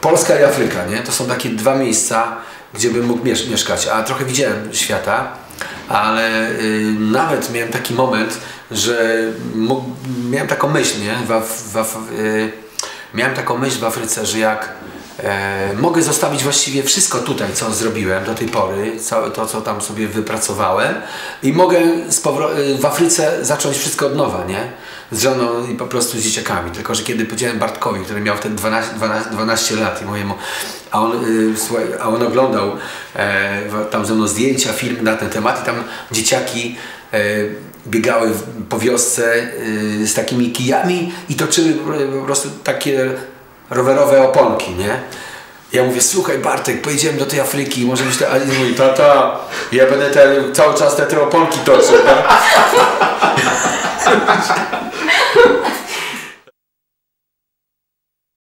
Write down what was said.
Polska i Afryka, nie? To są takie dwa miejsca, gdzie bym mógł miesz- mieszkać, a trochę widziałem świata, ale y, nawet miałem taki moment, że miałem taką myśl, nie? W, w, y, miałem taką myśl w Afryce, że jak e, mogę zostawić właściwie wszystko tutaj, co zrobiłem do tej pory, to, co tam sobie wypracowałem i mogę y, w Afryce zacząć wszystko od nowa, nie? Z żoną i po prostu z dzieciakami. Tylko, że kiedy powiedziałem Bartkowi, który miał wtedy 12, 12, 12 lat i mojemu, a on, y, a on oglądał e, tam ze mną zdjęcia, film na ten temat i tam dzieciaki e, biegały po wiosce y, z takimi kijami i toczyły po- prostu takie rowerowe oponki, nie? Ja mówię, słuchaj Bartek, pojedziemy do tej Afryki, może być to... A on mówi, tata, ja będę te, cały czas te, te oponki toczył. tak?